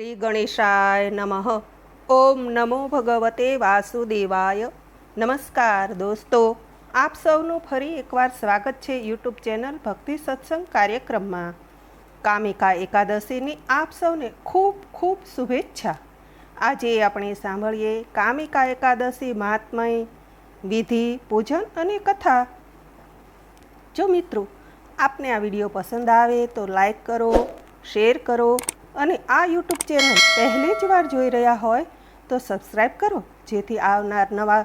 શ્રી ગણેશાય નમઃ ઓમ નમો ભગવતે વાસુદેવાય નમસ્કાર દોસ્તો આપ સૌનું ફરી એકવાર સ્વાગત છે યુટ્યુબ ચેનલ ભક્તિ સત્સંગ કાર્યક્રમમાં કામિકા એકાદશીની આપ સૌને ખૂબ ખૂબ શુભેચ્છા આજે આપણે સાંભળીએ કામિકા એકાદશી, મહાત્મય, વિધિ, પૂજન અને કથા। જો મિત્રો, આપને આ વીડિયો પસંદ આવે તો લાઈક કરો, શેર કરો અને આ યુટ્યુબ ચેનલ પહેલી જ વાર જોઈ રહ્યા હોય તો સબસ્ક્રાઈબ કરો, જેથી આવનાર નવા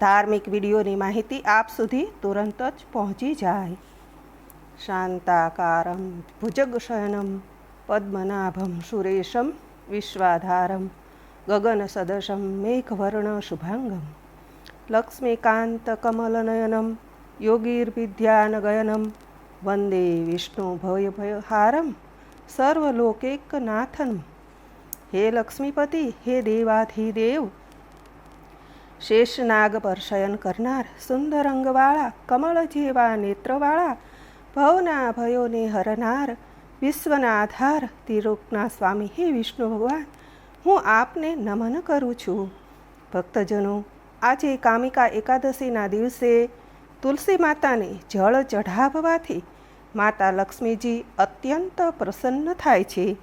ધાર્મિક વિડીયોની માહિતી આપ સુધી તુરંત જ પહોંચી જાય. શાંતાકારમ ભુજગશયનમ પદ્મનાભમ સુરેશમ, વિશ્વાધારમ, ગગન સદશમ, મેઘવર્ણ શુભાંગમ, લક્ષ્મીકાંત કમલનયનમ યોગીર્વિદ્યાનગયનમ વંદે વિષ્ણુ ભય ભયહારમ સર્વલોકૈકનાથનમ હે લક્ષ્મીપતિ હે દેવાધિદેવ શેષનાગ પર શયન કરનાર સુંદર અંગવાળા કમળ જેવા નેત્રવાળા ભવના ભયોને હરનાર વિશ્વના આધાર તિરુકના સ્વામી હે વિષ્ણુ ભગવાન હું આપને નમન કરું છું। ભક્તજનો, આજે કામિકા એકાદશીના દિવસે તુલસી માતાને જળ ચઢાવવાથી માતા લક્ષ્મીજી અત્યંત પ્રસન્ન થાય છે.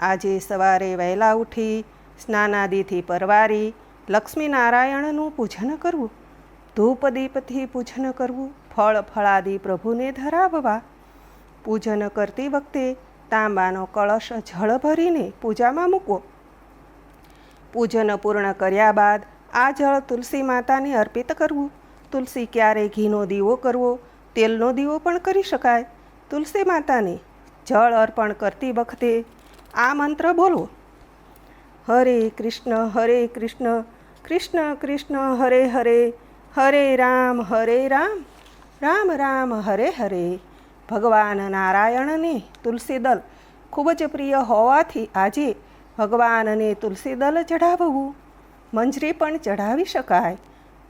આજે સવારે વહેલા ઉઠી સ્નાનાદિથી પરવારી લક્ષ્મીનારાયણનું પૂજન કરવું ધૂપ દીપથી પૂજન કરવું, ફળ ફળાદિ પ્રભુને ધરાવવા. પૂજન કરતી વખતે તાંબાનો કળશ જળ ભરીને પૂજામાં મૂકવો. પૂજન પૂર્ણ કર્યા બાદ આ જળ તુલસી માતાને અર્પિત કરવું. તુલસી ક્યારે ઘીનો દીવો કરવો, તેલનો દીવો પણ કરી શકાય. તુલસી માતાને જળ અર્પણ કરતી વખતે આ મંત્ર બોલવો. હરે કૃષ્ણ હરે કૃષ્ણ કૃષ્ણ કૃષ્ણ, હરે હરે હરે રામ હરે રામ રામ રામ, હરે હરે. ભગવાન નારાયણને તુલસીદલ ખૂબ જ પ્રિય હોવાથી આજે ભગવાનને તુલસીદલ ચઢાવવું. મંજરી પણ ચઢાવી શકાય.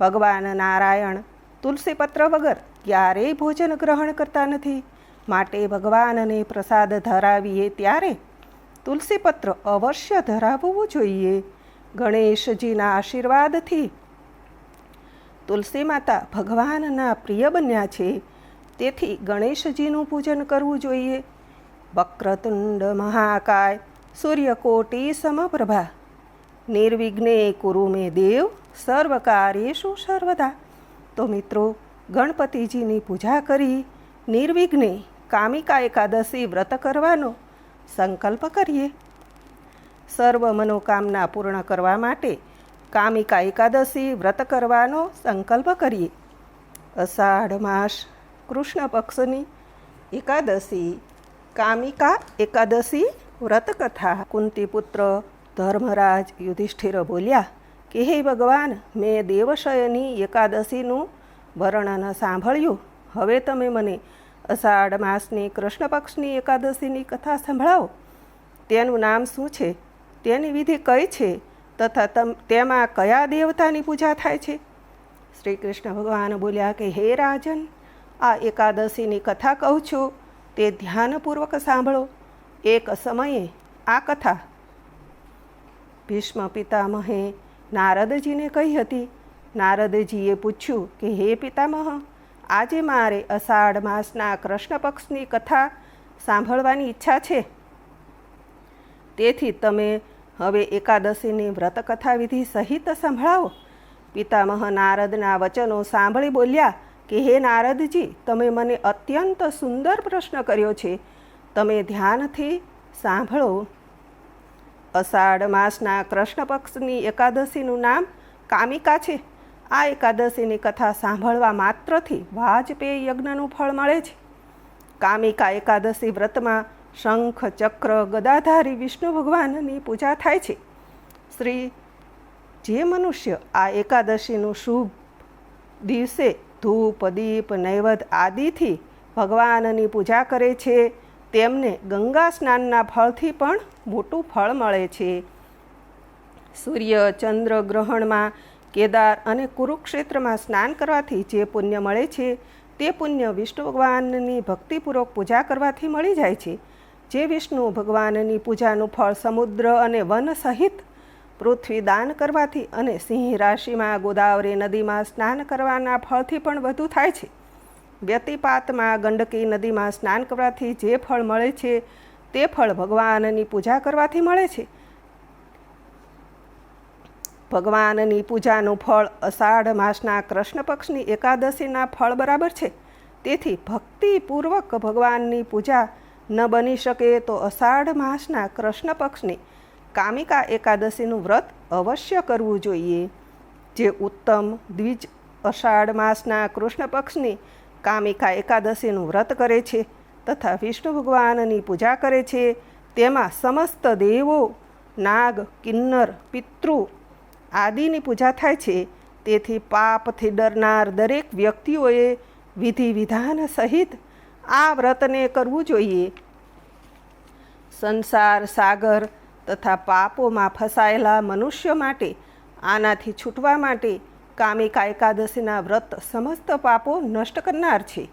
ભગવાન નારાયણ તુલસીપત્ર વગર ક્યારેય ભોજન ગ્રહણ કરતા નથી. માટે ભગવાનને પ્રસાદ ધરાવીએ ત્યારે તુલસીપત્ર અવશ્ય ધરાવવું જોઈએ. ગણેશજીના આશીર્વાદથી તુલસી માતા ભગવાનના પ્રિય બન્યા છે. તેથી ગણેશજીનું પૂજન કરવું જોઈએ. વક્રતુંડ મહાકાય, સૂર્યકોટી સમપ્રભા. નિર્વિઘ્ને કુરુ મે દેવ સર્વ કાર્યેષુ સર્વદા. તો મિત્રો, ગણપતિજીની પૂજા કરી, નિર્વિઘ્ને કામિકા એકાદશી વ્રત કરવાનો સંકલ્પ કરીએ. સર્વ મનોકામના પૂર્ણ કરવા માટે કામિકા એકાદશી વ્રત કરવાનો સંકલ્પ કરીએ. અષાઢ માસ કૃષ્ણ પક્ષની એકાદશી, કામિકા એકાદશી વ્રતકથા કુંતીપુત્ર ધર્મરાજ યુધિષ્ઠિર બોલ્યા કે હે ભગવાન, મેં દેવશયની એકાદશીનું વર્ણન સાંભળ્યું. હવે તમે મને અષાઢ માસની, કૃષ્ણ પક્ષની એકાદશીની કથા સંભળાવો. તેનું નામ શું છે? તેની વિધિ કઈ છે? તથા તમ કયા દેવતાની પૂજા થાય છે? શ્રી કૃષ્ણ ભગવાન બોલ્યા કે, હે રાજન, આ એકાદશીની કથા કહું છું. તે ધ્યાનપૂર્વક સાંભળો. એક સમયે આ કથા. ભીષ્મ પિતામહે નારદજીને કહી હતી. નારદજીએ પૂછ્યું કે, હે પિતામહ આજે મારે અષાઢ માસના કૃષ્ણ પક્ષની કથા સાંભળવાની ઈચ્છા છે. તેથી તમે હવે એકાદશીની વ્રતકથા વિધિ સહિત સંભળાવો. પિતામહ નારદના વચનો સાંભળી બોલ્યા કે, હે નારદજી, તમે મને અત્યંત સુંદર પ્રશ્ન કર્યો છે. તમે ધ્યાનથી સાંભળો. અષાઢ માસના કૃષ્ણ પક્ષની એકાદશીનું નામ કામિકા છે. આ એકાદશીની કથા સાંભળવા માત્રથી વાજપેયી યજ્ઞનું ફળ મળે છે. કામિકા એકાદશી વ્રતમાં શંખ, ચક્ર, ગદાધારી વિષ્ણુ ભગવાનની પૂજા થાય છે. શ્રી જે મનુષ્ય આ એકાદશીનું શુભ દિવસે ધૂપ, દીપ, નૈવદ આદિથી ભગવાનની પૂજા કરે છે, તેમને ગંગા સ્નાનના ફળથી પણ મોટું ફળ મળે છે. સૂર્ય ચંદ્ર ગ્રહણમાં કેદાર અને કુરુક્ષેત્રમાં સ્નાન કરવાથી જે પુણ્ય મળે છે, તે પુણ્ય વિષ્ણુ ભગવાનની ભક્તિપૂર્વક પૂજા કરવાથી મળી જાય છે. જે વિષ્ણુ ભગવાનની પૂજાનું ફળ સમુદ્ર અને વન સહિત પૃથ્વી દાન કરવાથી અને સિંહ રાશિમાં ગોદાવરી નદીમાં સ્નાન કરવાના ફળથી પણ વધુ થાય છે. વ્યતિપાતમાં ગંડકી નદીમાં સ્નાન કરવાથી જે ફળ મળે છે, તે ફળ ભગવાનની પૂજા કરવાથી મળે છે. ભગવાનની પૂજાનું ફળ અષાઢ માસના કૃષ્ણ પક્ષની એકાદશીના ફળ બરાબર છે. તેથી ભક્તિપૂર્વક ભગવાનની પૂજા ન બની શકે તો અષાઢ માસના કૃષ્ણ પક્ષની કામિકા એકાદશીનું વ્રત અવશ્ય કરવું જોઈએ. જે ઉત્તમ દ્વિજ અષાઢ માસના કૃષ્ણ પક્ષની કામિકા એકાદશીનું વ્રત કરે છે તથા વિષ્ણુ ભગવાનની પૂજા કરે છે, તેમાં સમસ્ત દેવો, નાગ, કિન્નર, પિતૃ આદિની પૂજા થાય છે. તેથી પાપથી ડરનાર દરેક વ્યક્તિઓએ વિધિ વિધાન સહિત આ વ્રતને કરવું જોઈએ. સંસાર, સાગર તથા પાપોમાં ફસાયેલા મનુષ્ય માટે, આનાથી છૂટવા માટે કામિકા એકાદશીના વ્રત સમસ્ત પાપો નષ્ટ કરનાર છે.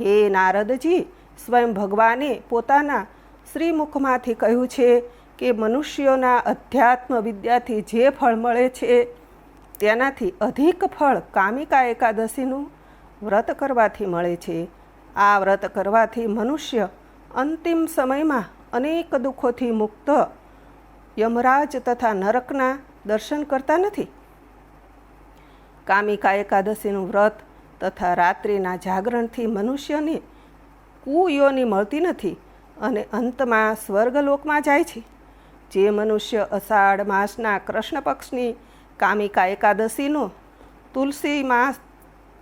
હે નારદજી, સ્વયં ભગવાને પોતાના શ્રીમુખમાંથી કહ્યું છે કે મનુષ્યોના અધ્યાત્મ વિદ્યાથી જે ફળ મળે છે, તેનાથી અધિક ફળ કામિકા એકાદશીનું વ્રત કરવાથી મળે છે. આ વ્રત કરવાથી મનુષ્ય અંતિમ સમયમાં અનેક દુઃખોથી મુક્ત, યમરાજ તથા નરકના દર્શન કરતા નથી. કામિકા એકાદશીનું વ્રત તથા રાત્રિના જાગરણથી મનુષ્યને કુયોની મળતી નથી અને અંતમાં સ્વર્ગલોકમાં જાય છે. જે મનુષ્ય અષાઢ માસના કૃષ્ણ પક્ષની કામિકા એકાદશીનો તુલસી માસ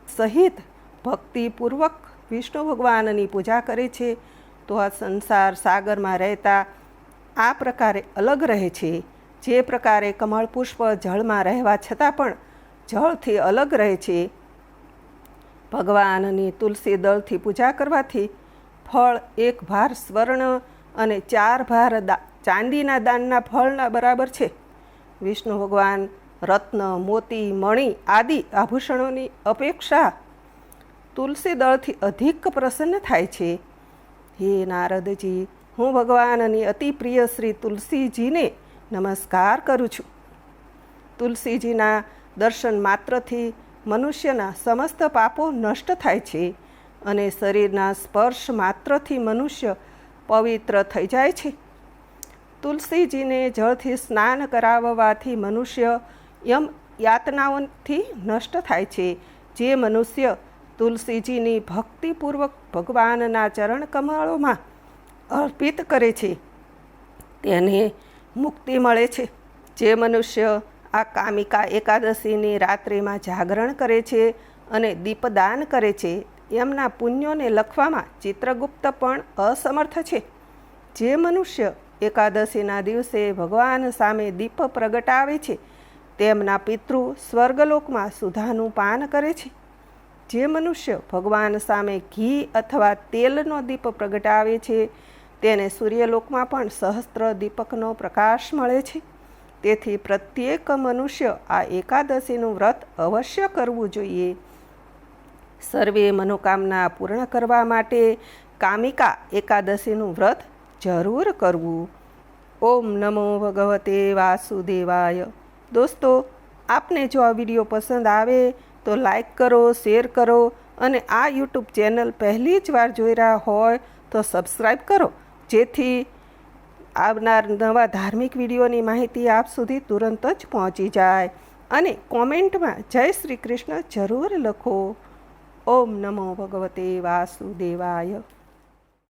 સહિત ભક્તિપૂર્વક વિષ્ણુ ભગવાનની પૂજા કરે છે, તો આ સંસાર સાગરમાં રહેતા આ પ્રકારે અલગ રહે છે. જે પ્રકારે કમળ પુષ્પ જળમાં રહેવા છતાં પણ જળથી અલગ રહે છે. ભગવાનની તુલસી દળથી પૂજા કરવાથી ફળ એક ભાર સ્વર્ણ અને ચાર ભાર ચાંદીના દાનના ફળના બરાબર છે. વિષ્ણુ ભગવાન, રત્ન, મોતી, મણિ આદિ આભૂષણોની અપેક્ષા તુલસી દળથી અધિક પ્રસન્ન થાય છે. હે નારદજી, હું ભગવાનની અતિ પ્રિય શ્રી તુલસીજીને નમસ્કાર કરું છું. તુલસીજીના દર્શન માત્રથી મનુષ્યના સમસ્ત પાપો નષ્ટ થાય છે અને શરીરના સ્પર્શ માત્રથી મનુષ્ય પવિત્ર થઈ જાય છે. તુલસીજીને જળથી સ્નાન કરાવવાથી મનુષ્ય યમ યાતનાઓથી નષ્ટ થાય છે. જે મનુષ્ય તુલસીજીની ભક્તિપૂર્વક ભગવાનના ચરણ કમળોમાં અર્પિત કરે છે, તેને મુક્તિ મળે છે. જે મનુષ્ય આ કામિકા એકાદશીની રાત્રિમાં જાગરણ કરે છે અને દીપદાન કરે છે એમના પુણ્યોને લખવામાં ચિત્રગુપ્ત પણ અસમર્થ છે. જે મનુષ્ય એકાદશીના દિવસે ભગવાન સામે દીપ પ્રગટાવે છે. તેમના પિતૃ સ્વર્ગલોકમાં સુધાનું પાન કરે છે. જે મનુષ્ય ભગવાન સામે ઘી અથવા તેલનો દીપ પ્રગટાવે છે, તેને સૂર્યલોકમાં પણ સહસ્ત્ર દીપકનો પ્રકાશ મળે છે. તેથી પ્રત્યેક મનુષ્ય આ એકાદશીનું વ્રત અવશ્ય કરવું જોઈએ. સર્વે મનોકામના પૂર્ણ કરવા માટે કામિકા એકાદશીનું વ્રત જરૂર કરવું. ઓમ નમો ભગવતે વાસુદેવાય. દોસ્તો, આપને જો આ વીડિયો પસંદ આવે તો લાઈક કરો, શેર કરો અને આ યુટ્યુબ ચેનલ પહેલી જ વાર જોઈ રહ્યા હોય તો સબસ્ક્રાઈબ કરો. જેથી આવનાર નવા ધાર્મિક વિડીયોની માહિતી આપ સુધી તુરંત જ પહોંચી જાય અને કોમેન્ટમાં જય શ્રી કૃષ્ણ જરૂર લખો. ઓમ નમો ભગવતે વાસુદેવાય.